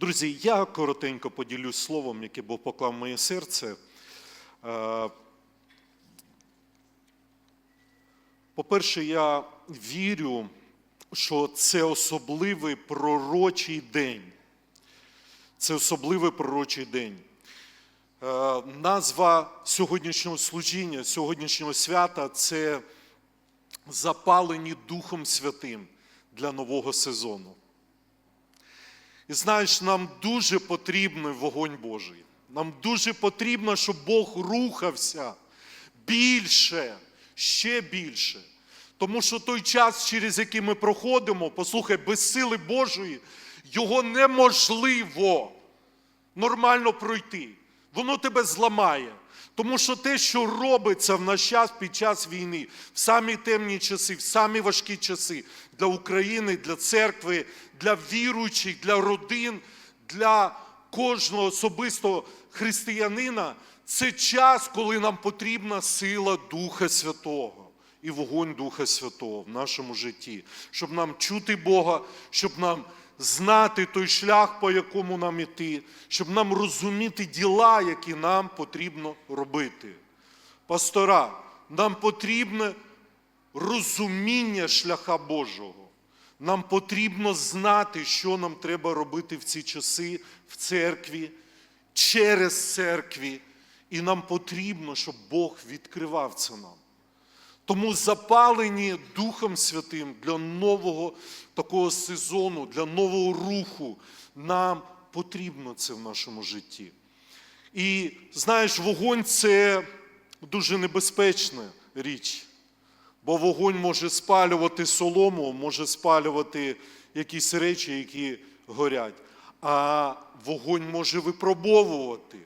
Друзі, я коротенько поділюсь словом, яке Бог поклав моє серце. Е, По-перше, я вірю, що це особливий пророчий день. Це особливий пророчий день. Е, Назва сьогоднішнього служіння, сьогоднішнього свята це запалені Духом Святим для нового сезону. І знаєш, нам дуже потрібний вогонь Божий. Нам дуже потрібно, щоб Бог рухався більше, ще більше. Тому що той час, через який ми проходимо, послухай, без сили Божої, його неможливо нормально пройти. Воно тебе зламає. Тому що те, що робиться в наш час під час війни, в самі темні часи, в самі важкі часи для України, для церкви, для віруючих, для родин, для кожного особистого християнина, це час, коли нам потрібна сила Духа Святого і вогонь Духа Святого в нашому житті, щоб нам чути Бога, щоб нам знати той шлях, по якому нам іти, щоб нам розуміти діла, які нам потрібно робити. Пастора, нам потрібне розуміння шляха Божого. Нам потрібно знати, що нам треба робити в ці часи в церкві, через церкві. І нам потрібно, щоб Бог відкривав це нам. Тому запалені Духом Святим для нового такого сезону, для нового руху, нам потрібно це в нашому житті. І знаєш, вогонь це дуже небезпечна річ. Бо вогонь може спалювати солому, може спалювати якісь речі, які горять. А вогонь може випробовувати,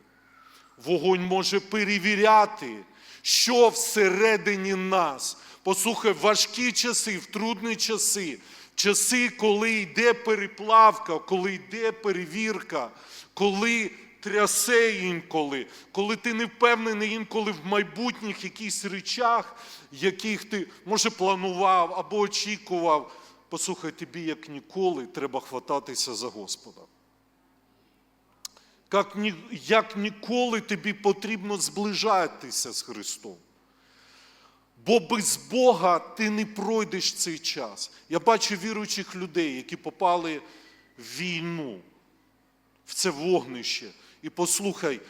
вогонь може перевіряти, що всередині нас. Послухай, важкі часи, в трудні часи, часи, коли йде переплавка, коли йде перевірка, коли трясе інколи, коли ти не впевнений інколи в майбутніх якихось речах, яких ти, може, планував або очікував. Послухай, тобі, як ніколи, треба хвататися за Господа. Як, ні, як ніколи тобі потрібно зближатися з Христом. Бо без Бога ти не пройдеш цей час. Я бачу віруючих людей, які попали в війну, в це вогнище. І послухай,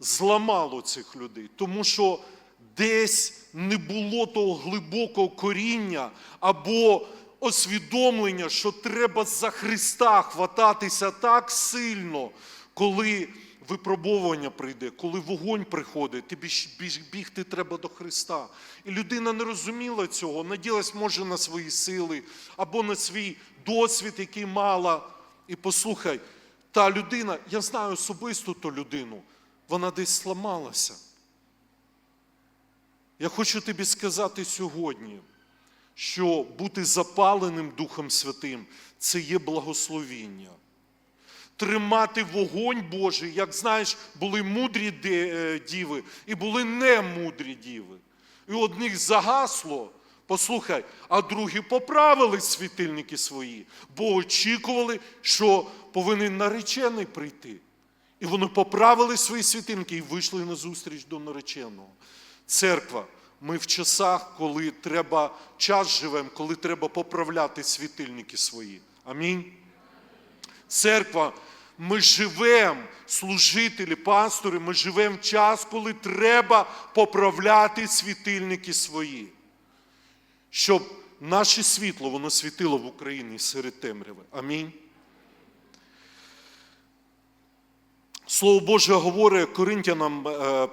зламало цих людей, тому що десь не було того глибокого коріння або освідомлення, що треба за Христа хвататися так сильно, коли випробовування прийде, коли вогонь приходить, тобі бігти треба до Христа. І людина не розуміла цього, наділась може на свої сили або на свій досвід, який мала. І послухай, та людина, я знаю особисто ту людину, вона десь сламалася. Я хочу тобі сказати сьогодні, що бути запаленим Духом Святим це є благословіння. Тримати вогонь Божий, як знаєш, були мудрі е, діви і були немудрі діви. І одних загасло, послухай, а другі поправили світильники свої, бо очікували, що повинен наречений прийти. І вони поправили свої світильники і вийшли на зустріч до нареченого. Церква, ми в часах, коли треба, час живемо, коли треба поправляти світильники свої. Амінь. Церква, ми живемо, служителі, пастори, ми живемо в час, коли треба поправляти світильники свої, щоб наше світло воно світило в Україні серед темряви. Амінь. Слово Боже говорить Коринтянам, е,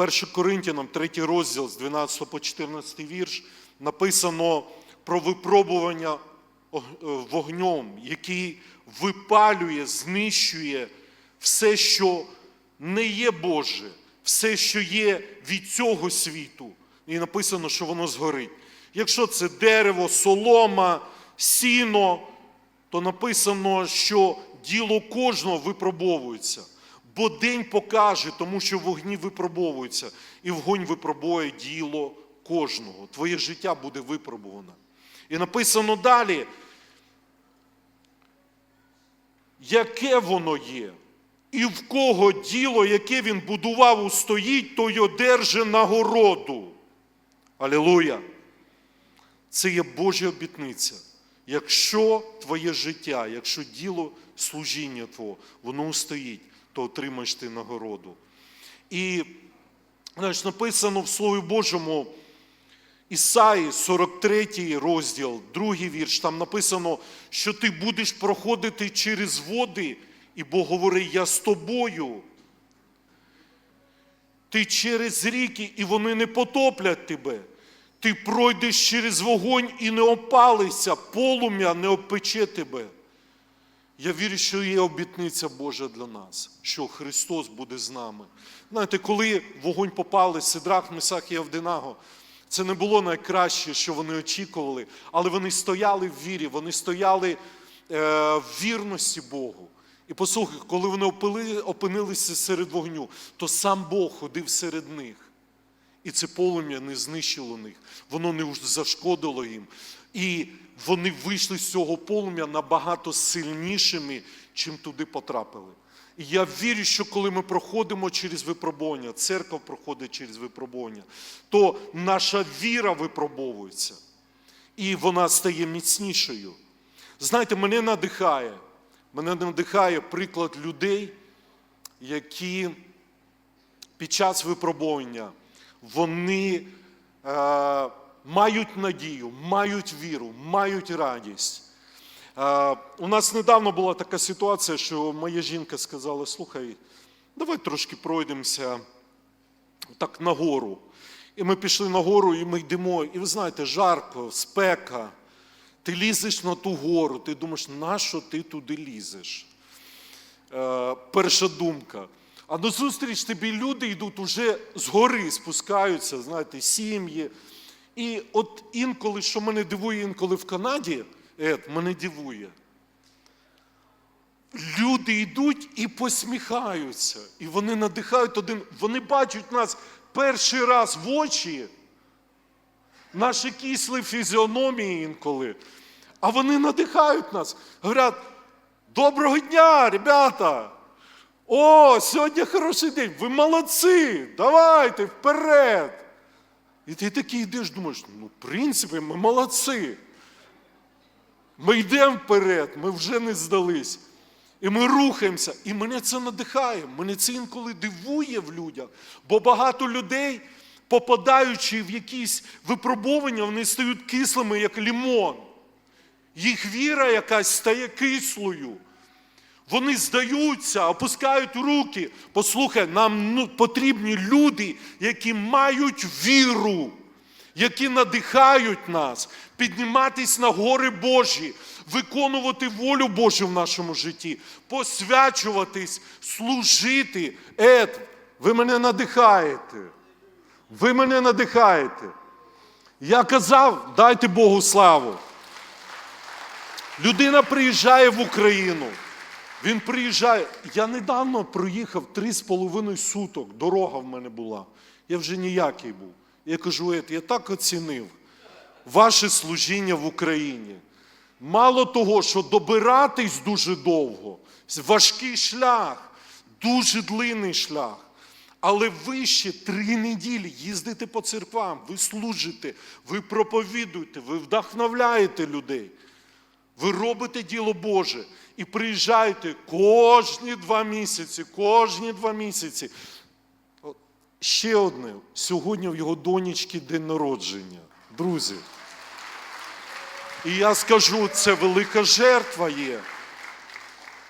1 Коринтянам, 3 розділ з 12 по 14 вірш, написано про випробування е, вогнем, який випалює, знищує все, що не є Боже, все, що є від цього світу. І написано, що воно згорить. Якщо це дерево, солома, сіно, то написано, що діло кожного випробовується. Бо день покаже, тому що вогні випробовуються, і вогонь випробує діло кожного. Твоє життя буде випробуване. І написано далі. яке воно є. І в кого діло, яке він будував, устоїть, той одерже нагороду. Алілуя! Це є Божа обітниця. Якщо твоє життя, якщо діло служіння твого, воно устоїть, то отримаєш ти нагороду. І знаєш, написано в Слові Божому Ісаї, 43 розділ, другий вірш, там написано, що ти будеш проходити через води, і Бог говорить, я з тобою. Ти через ріки, і вони не потоплять тебе. Ти пройдеш через вогонь і не опалишся, полум'я не обпече тебе. Я вірю, що є обітниця Божа для нас, що Христос буде з нами. Знаєте, коли вогонь попали Сидрах, Месах і Авдинаго, це не було найкраще, що вони очікували, але вони стояли в вірі, вони стояли е, в вірності Богу. І послухай, коли вони опинилися серед вогню, то сам Бог ходив серед них. І це полум'я не знищило них, воно не зашкодило їм. І вони вийшли з цього полум'я набагато сильнішими, чим туди потрапили. І я вірю, що коли ми проходимо через випробування, церква проходить через випробування, то наша віра випробовується. І вона стає міцнішою. Знаєте, мене надихає. Мене надихає приклад людей, які під час випробування вони е, мають надію, мають віру, мають радість. У нас недавно була така ситуація, що моя жінка сказала: слухай, давай трошки пройдемося так нагору. І ми пішли нагору, і ми йдемо. І ви знаєте, жарко, спека. Ти лізеш на ту гору, ти думаєш, нащо ти туди лізеш? Е, перша думка. А назустріч тобі люди йдуть уже згори, спускаються, знаєте, сім'ї. І от інколи, що мене дивує інколи в Канаді, Ед, мене дивує. Люди йдуть і посміхаються, і вони надихають один. Вони бачать нас перший раз в очі, наші кисли фізіономії інколи. А вони надихають нас. Говорять, доброго дня, ребята! О, сьогодні хороший день, ви молодці! Давайте вперед! І ти такий йдеш, думаєш, ну, в принципі, ми молодці. Ми йдемо вперед, ми вже не здались. І ми рухаємося. І мене це надихає. Мене це інколи дивує в людях. Бо багато людей, попадаючи в якісь випробування, вони стають кислими, як лімон. Їх віра якась стає кислою. Вони здаються, опускають руки. Послухай, нам ну, потрібні люди, які мають віру, які надихають нас, підніматись на гори Божі, виконувати волю Божу в нашому житті, посвячуватись, служити. Ед, ви мене надихаєте. Ви мене надихаєте. Я казав, дайте Богу славу. Людина приїжджає в Україну. Він приїжджає. Я недавно проїхав три з половиною суток. Дорога в мене була. Я вже ніякий був. Я кажу, Ет, я так оцінив ваше служіння в Україні. Мало того, що добиратись дуже довго, важкий шлях, дуже длинний шлях. Але ви ще три неділі їздите по церквам, ви служите, ви проповідуєте, ви вдохновляєте людей. Ви робите діло Боже і приїжджаєте кожні два місяці, кожні два місяці. Ще одне. Сьогодні в його донечки день народження. Друзі. І я скажу, це велика жертва є.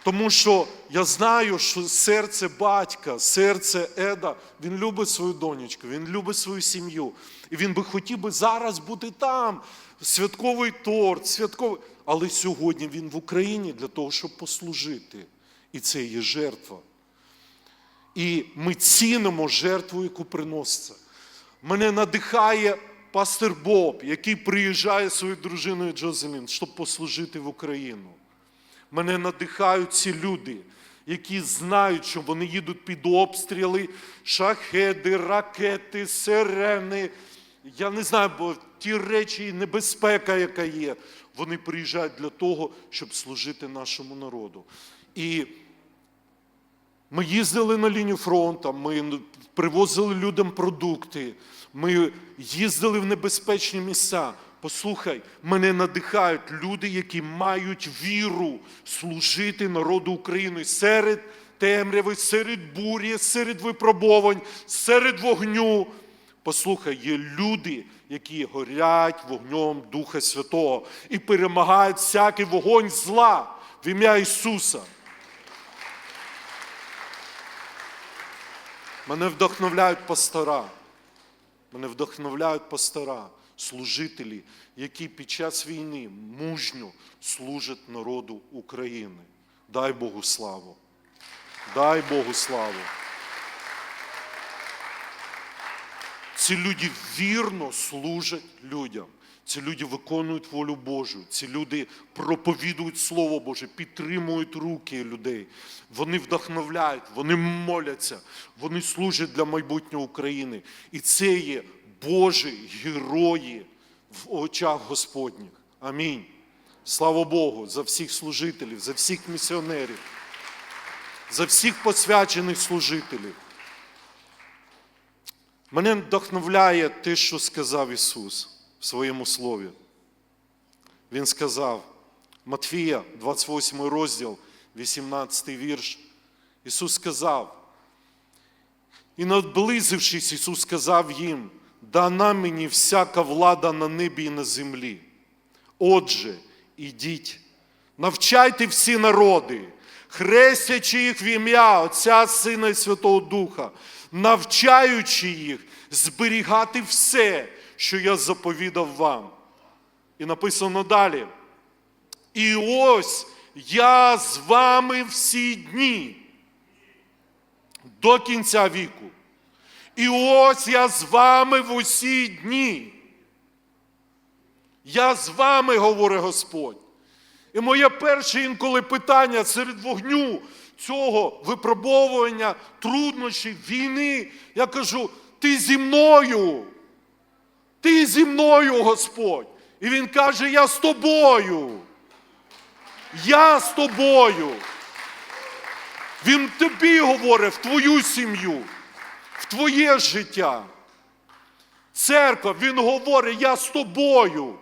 Тому що я знаю, що серце батька, серце Еда, він любить свою донечку, він любить свою сім'ю. І він би хотів би зараз бути там, святковий торт, святковий. Але сьогодні він в Україні для того, щоб послужити. І це є жертва. І ми цінимо жертву, яку приноситься. Мене надихає пастор Боб, який приїжджає зі своєю дружиною Джозелін, щоб послужити в Україну. Мене надихають ці люди, які знають, що вони їдуть під обстріли, шахеди, ракети, сирени. Я не знаю, бо ті речі, і небезпека, яка є. Вони приїжджають для того, щоб служити нашому народу. І ми їздили на лінію фронту, ми привозили людям продукти, ми їздили в небезпечні місця. Послухай, мене надихають люди, які мають віру служити народу України серед темряви, серед бурі, серед випробувань, серед вогню. Послухай, є люди, які горять вогнем Духа Святого і перемагають всякий вогонь зла в ім'я Ісуса. Мене вдохновляють пастора. Мене вдохновляють пастора, служителі, які під час війни мужньо служать народу України. Дай Богу славу. Дай Богу славу. Ці люди вірно служать людям. Ці люди виконують волю Божу. Ці люди проповідують Слово Боже, підтримують руки людей. Вони вдохновляють, вони моляться, вони служать для майбутнього України. І це є Божі герої в очах Господніх. Амінь. Слава Богу за всіх служителів, за всіх місіонерів, за всіх посвячених служителів. Мене вдохновляє те, що сказав Ісус в своєму слові. Він сказав, Матфія, 28 розділ, 18 вірш. Ісус сказав, і наблизившись, Ісус сказав їм, дана мені всяка влада на небі і на землі. Отже, ідіть, навчайте всі народи, хрестячи їх в ім'я Отця, Сина і Святого Духа, навчаючи їх зберігати все, що я заповідав вам. І написано далі. І ось я з вами всі дні до кінця віку. І ось я з вами в усі дні. Я з вами, говорить Господь. І моє перше інколи питання серед вогню цього випробовування, труднощів, війни. Я кажу, ти зі мною. Ти зі мною, Господь. І Він каже, я з тобою. Я з тобою. Він тобі говорить в твою сім'ю, в твоє життя. Церква, Він говорить, я з тобою.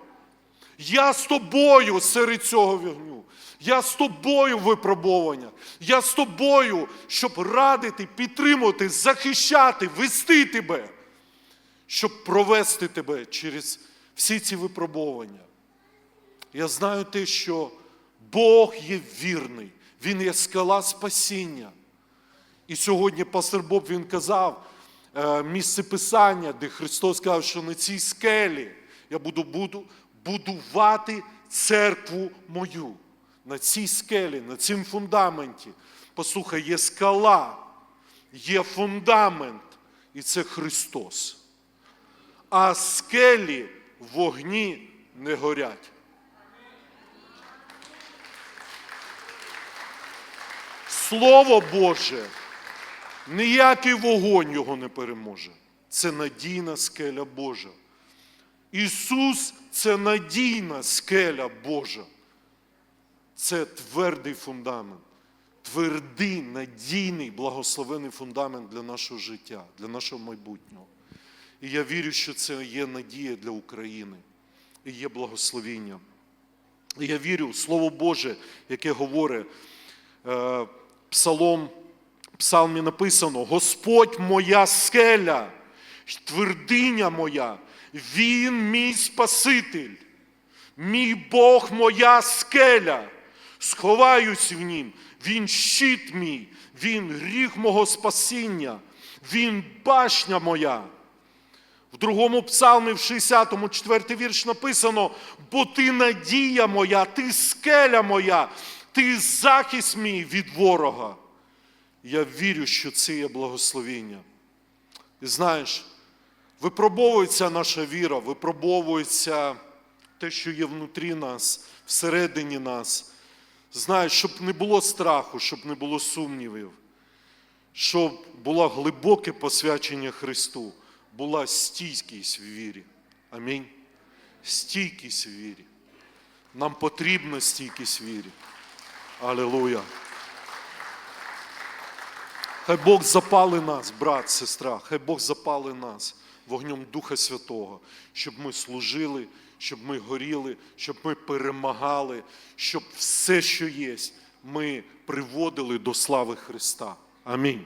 Я з тобою серед цього вогню. Я з тобою в випробуваннях. Я з тобою, щоб радити, підтримувати, захищати, вести тебе, щоб провести тебе через всі ці випробування. Я знаю те, що Бог є вірний, Він є скала спасіння. І сьогодні пастор Боб він казав е, місце Писання, де Христос сказав, що на цій скелі я буду, буду будувати церкву мою. На цій скелі, на цім фундаменті. Послухай, є скала, є фундамент, і це Христос. А скелі вогні не горять. Слово Боже, ніякий вогонь його не переможе. Це надійна скеля Божа. Ісус це надійна скеля Божа. Це твердий фундамент, твердий, надійний, благословений фундамент для нашого життя, для нашого майбутнього. І я вірю, що це є надія для України і є благословіння. І я вірю в Слово Боже, яке говорить е, Псалом, Псалмі написано: Господь моя скеля, твердиня моя, Він мій Спаситель, мій Бог моя скеля. Сховаюсь в нім, Він щит мій, Він гріх мого спасіння, Він башня моя. В другому псалмі, в 60-му, 4 вірш написано: бо ти надія моя, ти скеля моя, ти захист мій від ворога. Я вірю, що це є благословіння. І знаєш, випробовується наша віра, випробовується те, що є внутрі нас, всередині нас. Знаєш, щоб не було страху, щоб не було сумнівів, щоб було глибоке посвячення Христу, була стійкість в вірі. Амінь. Стійкість в вірі. Нам потрібна стійкість вірі. Алілуя. Хай Бог запали нас, брат, сестра, хай Бог запали нас вогнем Духа Святого, щоб ми служили, щоб ми горіли, щоб ми перемагали, щоб все, що є, ми приводили до слави Христа. Амінь.